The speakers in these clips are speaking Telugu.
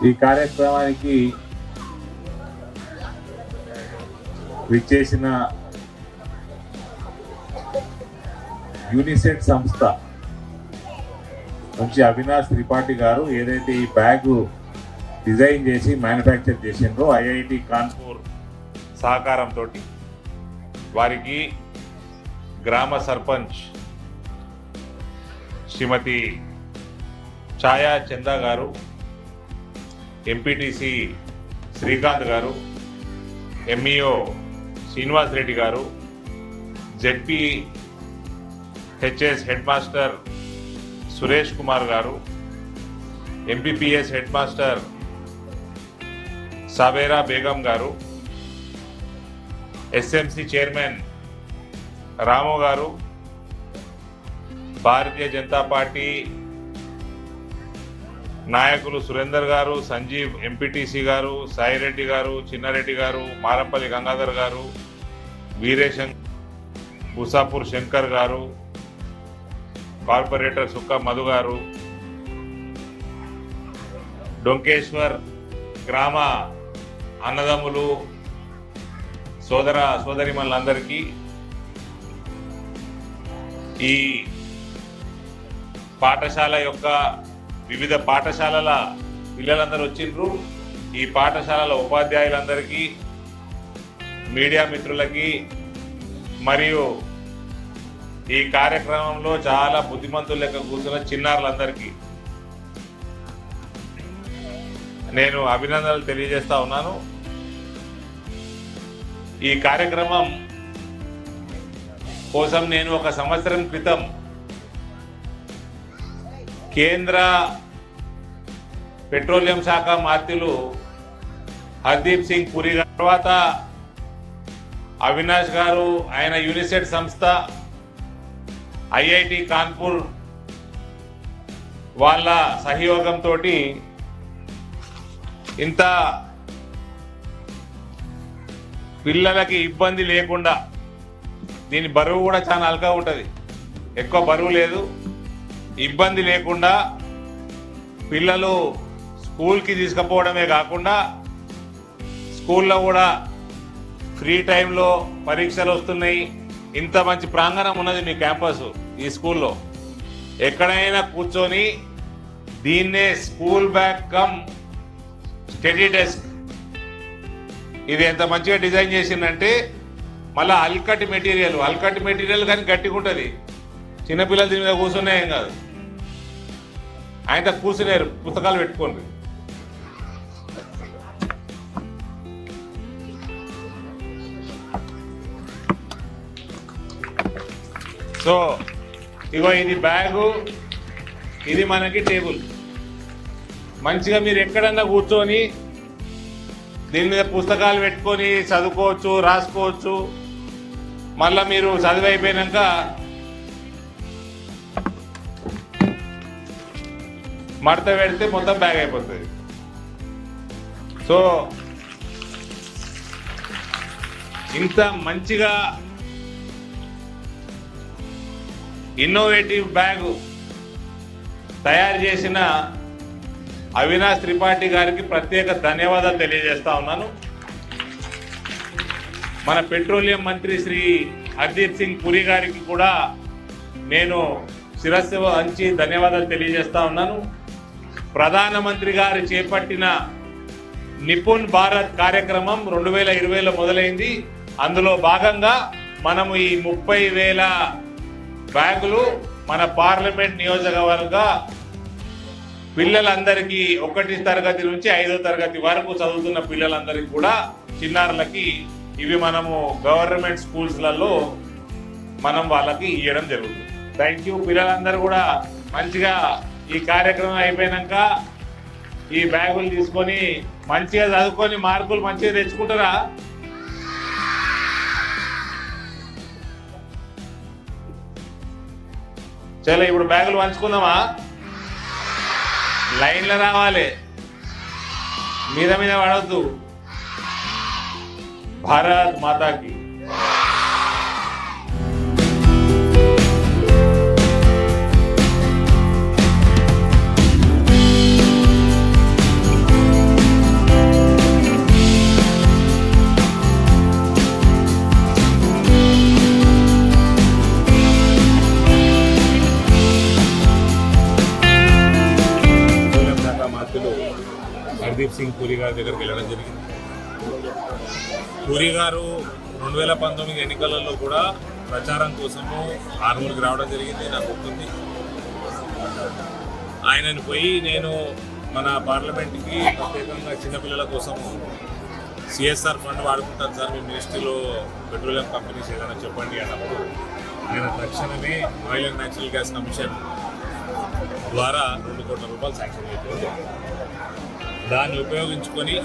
ఈ కార్యక్రమానికి విచ్చేసిన యూనిసెట్ సంస్థ నుంచి అవినాష్ త్రిపాఠి గారు ఏదైతే ఈ బ్యాగ్ డిజైన్ చేసి మ్యానుఫ్యాక్చర్ చేసిండ్రో ఐఐటి కాన్పూర్ సహకారంతో వారికి గ్రామ సర్పంచ్ శ్రీమతి ఛాయా చందా గారు ఎంపీటీసీ శ్రీకాంత్ గారు ఎంఈఓ శ్రీనివాస్ రెడ్డి గారు ZP HS head master Suresh Kumar గారు MPPS head master Savera Begum గారు ఎస్ఎంసి చైర్మన్ రాము గారు భారతీయ జనతా పార్టీ నాయకులు సురేందర్ గారు సంజీవ్ ఎంపీటీసీ గారు సాయిరెడ్డి గారు చిన్నారెడ్డి గారు మారంపల్లి గంగాధర్ గారు వీరేశం బుసాపూర్ శంకర్ గారు కార్పొరేటర్ సుక్క మధు గారు డొంకేశ్వర్ గ్రామ అన్నదమ్ములు సోదర సోదరిమణులందరికీ ఈ పాఠశాల యొక్క వివిధ పాఠశాలల పిల్లలందరూ వచ్చిండ్రు. ఈ పాఠశాలల ఉపాధ్యాయులందరికీ మీడియా మిత్రులకి మరియు ఈ కార్యక్రమంలో చాలా బుద్ధిమంతులు లెక్క కూర్చున్న చిన్నారులందరికీ నేను అభినందనలు తెలియజేస్తా ఉన్నాను. ఈ కార్యక్రమం కోసం నేను ఒక సంవత్సరం క్రితం కేంద్ర పెట్రోలియం శాఖ మార్తీలు హర్దీప్ సింగ్ పురి తర్వాత అవినాష్ గారు ఆయన యూనిసెట్ సంస్థ ఐఐటి కాన్పూర్ వాళ్ళ సహయోగంతో ఇంత పిల్లలకి ఇబ్బంది లేకుండా దీని బరువు కూడా చాలా అల్గా ఉంటుంది. ఎక్కువ బరువు లేదు. ఇబ్బంది లేకుండా పిల్లలు స్కూల్కి తీసుకుపోవడమే కాకుండా స్కూల్లో కూడా ఫ్రీ టైంలో పరీక్షలు వస్తున్నాయి. ఇంత మంచి ప్రాంగణం ఉన్నది మీ క్యాంపస్ ఈ స్కూల్లో. ఎక్కడైనా కూర్చొని దీన్నే school bag cum study desk. ఇది ఎంత మంచిగా డిజైన్ చేసిందంటే మళ్ళీ అల్కట్ మెటీరియల్ అల్కట్ మెటీరియల్ కానీ గట్టిగా ఉంటుంది చిన్నపిల్లలు దీని మీద కూర్చునే ఏం కాదు. ఆయన కూర్చునేరు పుస్తకాలు పెట్టుకోండి. సో ఇగో ఇది బ్యాగు ఇది మనకి టేబుల్. మంచిగా మీరు ఎక్కడన్నా కూర్చొని దీని మీద పుస్తకాలు పెట్టుకొని చదువుకోవచ్చు రాసుకోవచ్చు. మళ్ళీ మీరు చదివి మడత పెడితే మొత్తం బ్యాగ్ అయిపోతుంది. సో ఇంత మంచిగా ఇన్నోవేటివ్ బ్యాగ్ తయారు చేసిన అవినాష్ త్రిపాఠి గారికి ప్రత్యేక ధన్యవాదాలు తెలియజేస్తా ఉన్నాను. మన పెట్రోలియం మంత్రి శ్రీ హర్దీప్ సింగ్ పురి గారికి కూడా నేను శిరస్సు అంచి ధన్యవాదాలు తెలియజేస్తా ఉన్నాను. ప్రధానమంత్రి గారు చేపట్టిన నిపుణ్ భారత్ కార్యక్రమం రెండు వేల ఇరవైలో మొదలైంది. అందులో భాగంగా మనము ఈ ముప్పై వేల బ్యాగులు మన పార్లమెంట్ నియోజకవర్గ పిల్లలందరికీ ఒకటి తరగతి నుంచి ఐదో తరగతి వరకు చదువుతున్న పిల్లలందరికీ కూడా చిన్నారులకి ఇవి మనము గవర్నమెంట్ స్కూల్స్లలో మనం వాళ్ళకి ఇవ్వడం జరుగుతుంది. Thank you. పిల్లలందరూ కూడా మంచిగా ఈ కార్యక్రమం అయిపోయినాక ఈ బ్యాగులు తీసుకొని మంచిగా చదువుకొని మార్కులు మంచిగా తెచ్చుకుంటారా? చలో ఇప్పుడు బ్యాగులు పంచుకుందామా? లైన్లో రావాలి. మీద మీద పడవద్దు భారత్ మాతాకి. సింగ్ పూరి గారి దగ్గరికి వెళ్ళడం జరిగింది. పూరి గారు రెండు వేల పంతొమ్మిది ఎన్నికలలో కూడా ప్రచారం కోసము ఆర్మూర్కి రావడం జరిగింది నాకు గుర్తుంది. ఆయనను పోయి నేను మన పార్లమెంట్కి ప్రత్యేకంగా చిన్నపిల్లల కోసం సిఎస్ఆర్ ఫండ్ వాడుకుంటాను సార్ మీ మినిస్ట్రీలో పెట్రోలియం కంపెనీస్ ఏదైనా చెప్పండి అన్నప్పుడు నేను తక్షణమే oil and natural gas commission ద్వారా రెండు కోట్ల రూపాయలు శాంక్షన్ చేశాను దాన్ని ఉపయోగించుకొని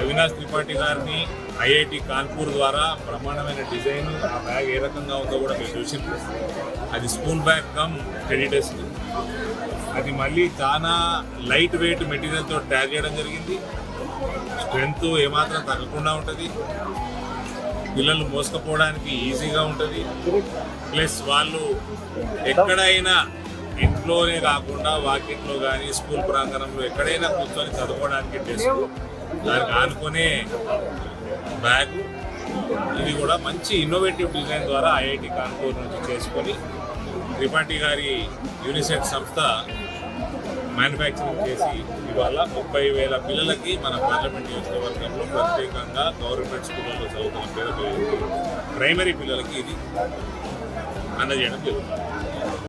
అవినాష్ త్రిపాఠి గారిని ఐఐటి కాన్పూర్ ద్వారా ప్రమాణమైన డిజైన్ ఆ బ్యాగ్ ఏ రకంగా ఉందో కూడా మీరు చూసింది అది స్కూల్ బ్యాగ్ కమ్ క్రెడిటర్స్ అది మళ్ళీ చాలా లైట్ వెయిట్ మెటీరియల్తో తయారు చేయడం జరిగింది. స్ట్రెంత్ ఏమాత్రం తగ్గకుండా ఉంటుంది. పిల్లలు మోసుకపోవడానికి ఈజీగా ఉంటుంది. ప్లస్ వాళ్ళు ఎక్కడైనా ఇంట్లోనే కాకుండా వాకిట్లో కానీ స్కూల్ ప్రాంగణంలో ఎక్కడైనా కూర్చొని చదువుకోవడానికి డెస్క్ దానికి ఆనుకునే బ్యాగ్. ఇది కూడా మంచి ఇన్నోవేటివ్ డిజైన్ ద్వారా ఐఐటి కాన్పూర్ నుంచి చేసుకొని త్రిపాఠి గారి యూనిసెఫ్ సంస్థ మ్యానుఫ్యాక్చరింగ్ చేసి ఇవాళ ముప్పై వేల పిల్లలకి మన పార్లమెంట్ నియోజకవర్గంలో ప్రత్యేకంగా గవర్నమెంట్ స్కూళ్ళలో చదువుతున్న పేద పిల్లలకి ప్రైమరీ పిల్లలకి ఇది అందజేయడం జరుగుతుంది.